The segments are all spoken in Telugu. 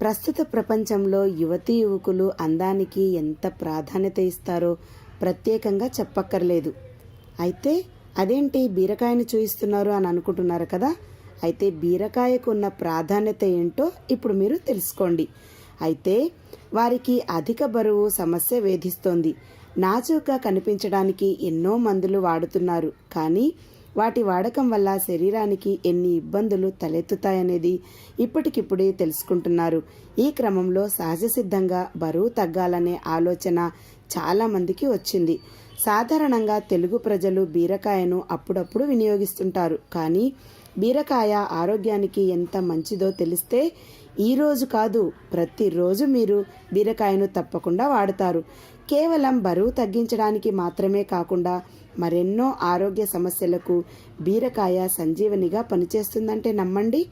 ప్రస్తుత ప్రపంచంలో యువతీ యువకులు అందానికి ఎంత ప్రాధాన్యత ఇస్తారో ప్రత్యేకంగా చెప్పక్కర్లేదు. అయితే అదేంటి బీరకాయను చూయిస్తున్నారు అని అనుకుంటున్నారు కదా? అయితే బీరకాయకు ఉన్న ప్రాధాన్యత ఏంటో ఇప్పుడు మీరు తెలుసుకోండి. అయితే వారికి అధిక బరువు సమస్య వేధిస్తోంది. నాజూగ్గా కనిపించడానికి ఎన్నో మందులు వాడుతున్నారు. కానీ వాటి వాడకం వల్ల శరీరానికి ఎన్ని ఇబ్బందులు తలెత్తుతాయనేది ఇప్పటికిప్పుడే తెలుసుకుంటున్నారు. ఈ క్రమంలో సహజ సిద్ధంగా బరువు తగ్గాలనే ఆలోచన చాలా మందికి వచ్చింది. సాధారణంగా తెలుగు ప్రజలు బీరకాయను అప్పుడప్పుడు వినియోగిస్తుంటారు. కానీ బీరకాయ ఆరోగ్యానికి ఎంత మంచిదో తెలిస్తే ఈరోజు కాదు ప్రతిరోజు మీరు బీరకాయను తప్పకుండా వాడతారు. కేవలం బరువు తగ్గించడానికి మాత్రమే కాకుండా మరెన్నో ఆరోగ్య సమస్యలకు బీరకాయ సంజీవనిగా పనిచేస్తుందంటే నమ్మండి.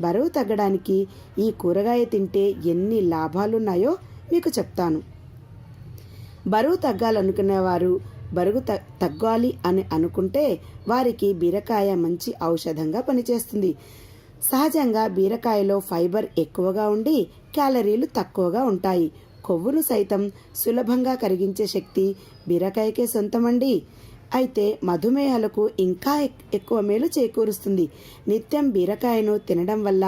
బరువు తగ్గడానికి ఈ కూరగాయ తింటే ఎన్ని లాభాలున్నాయో మీకు చెప్తాను. బరువు తగ్గాలనుకునేవారు. బరువు త తగ్గాలి అని అనుకుంటే వారికి బీరకాయ మంచి ఔషధంగా పనిచేస్తుంది. సహజంగా బీరకాయలో ఫైబర్ ఎక్కువగా ఉండి క్యాలరీలు తక్కువగా ఉంటాయి. కొవ్వును సైతం సులభంగా కరిగించే శక్తి బీరకాయకే సొంతమండి. అయితే మధుమేహాలకు ఇంకా ఎక్కువ మేలు చేకూరుస్తుంది. నిత్యం బీరకాయను తినడం వల్ల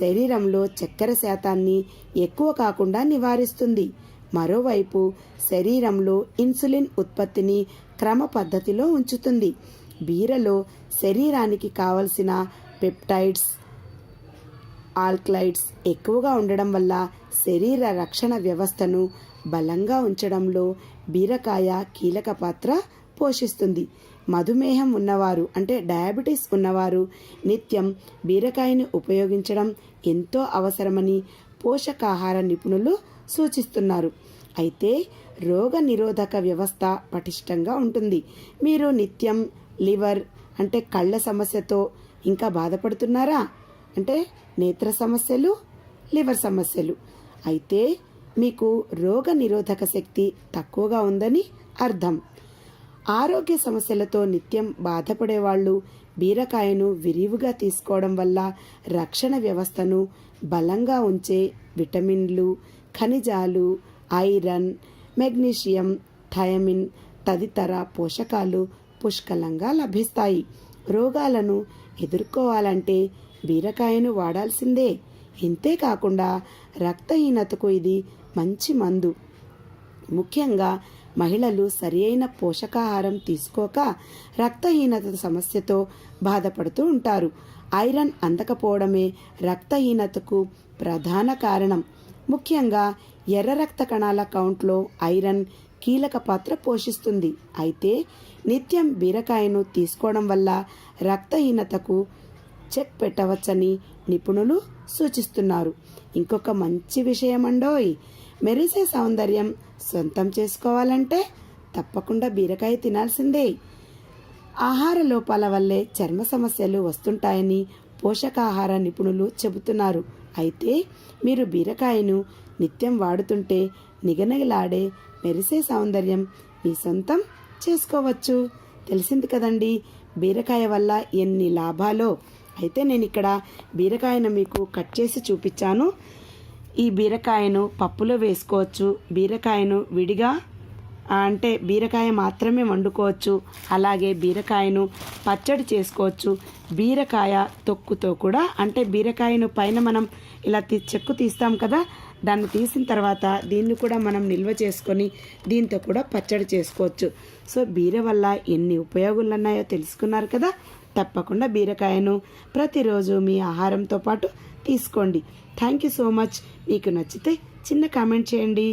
శరీరంలో చక్కెర శాతాన్ని ఎక్కువ కాకుండా నివారిస్తుంది. మరోవైపు శరీరంలో ఇన్సులిన్ ఉత్పత్తిని క్రమ పద్ధతిలో ఉంచుతుంది. బీరలో శరీరానికి కావలసిన పెప్టైడ్స్ ఆల్క్లైడ్స్ ఎక్కువగా ఉండడం వల్ల శరీర రక్షణ వ్యవస్థను బలంగా ఉంచడంలో బీరకాయ కీలక పాత్ర పోషిస్తుంది. మధుమేహం ఉన్నవారు అంటే డయాబెటీస్ ఉన్నవారు నిత్యం బీరకాయని ఉపయోగించడం ఎంతో అవసరమని పోషకాహార నిపుణులు సూచిస్తున్నారు. అయితే రోగ నిరోధక వ్యవస్థ పటిష్టంగా ఉంటుంది. మీరు నిత్యం లివర్ అంటే కళ్ళ సమస్యతో ఇంకా బాధపడుతున్నారా? అంటే నేత్ర సమస్యలు లివర్ సమస్యలు. అయితే మీకు రోగ నిరోధక శక్తి తక్కువగా ఉందని అర్థం. ఆరోగ్య సమస్యలతో నిత్యం బాధపడేవాళ్ళు బీరకాయను విరివిగా తీసుకోవడం వల్ల రక్షణ వ్యవస్థను బలంగా ఉంచే విటమిన్లు ఖనిజాలు ఐరన్ మెగ్నీషియం థయమిన్ తదితర పోషకాలు పుష్కలంగా లభిస్తాయి. రోగాలను ఎదుర్కోవాలంటే బీరకాయను వాడాల్సిందే. ఇంతేకాకుండా రక్తహీనతకు ఇది మంచి మందు. ముఖ్యంగా మహిళలు సరియైన పోషకాహారం తీసుకోక రక్తహీనత సమస్యతో బాధపడుతూ ఉంటారు. ఐరన్ అందకపోవడమే రక్తహీనతకు ప్రధాన కారణం. ముఖ్యంగా ఎర్ర రక్త కణాల కౌంట్లో ఐరన్ కీలక పాత్ర పోషిస్తుంది. అయితే నిత్యం బీరకాయను తీసుకోవడం వల్ల రక్తహీనతకు చెక్ పెట్టవచ్చని నిపుణులు సూచిస్తున్నారు. ఇంకొక మంచి విషయం అండోయ్ మెరిసే సౌందర్యం సొంతం చేసుకోవాలంటే తప్పకుండా బీరకాయ తినాల్సిందే. ఆహార లోపాల వల్లే చర్మ సమస్యలు వస్తుంటాయని పోషకాహార నిపుణులు చెబుతున్నారు. అయితే మీరు బీరకాయను నిత్యం వాడుతుంటే నిగనగలాడే మెరిసే సౌందర్యం మీ సొంతం చేసుకోవచ్చు. తెలిసింది కదండి బీరకాయ వల్ల ఎన్ని లాభాలో? అయితే నేను ఇక్కడ బీరకాయను మీకు కట్ చేసి చూపించాను. ఈ బీరకాయను పప్పులో వేసుకోవచ్చు. బీరకాయను విడిగా అంటే బీరకాయ మాత్రమే వండుకోవచ్చు. అలాగే బీరకాయను పచ్చడి చేసుకోవచ్చు. బీరకాయ తొక్కుతో కూడా అంటే బీరకాయను పైన మనం ఇలా తీ చెక్కు తీస్తాం కదా దాన్ని తీసిన తర్వాత దీన్ని కూడా మనం నిల్వ చేసుకొని దీంతో కూడా పచ్చడి చేసుకోవచ్చు. సో బీర వల్ల ఎన్ని ఉపయోగాలు ఉన్నాయో తెలుసుకున్నారు కదా? తప్పకుండా బీరకాయను ప్రతిరోజు మీ ఆహారంతో పాటు తీసుకోండి. థ్యాంక్ యూ సో మచ్ మీకు నచ్చితే చిన్న కామెంట్ చేయండి.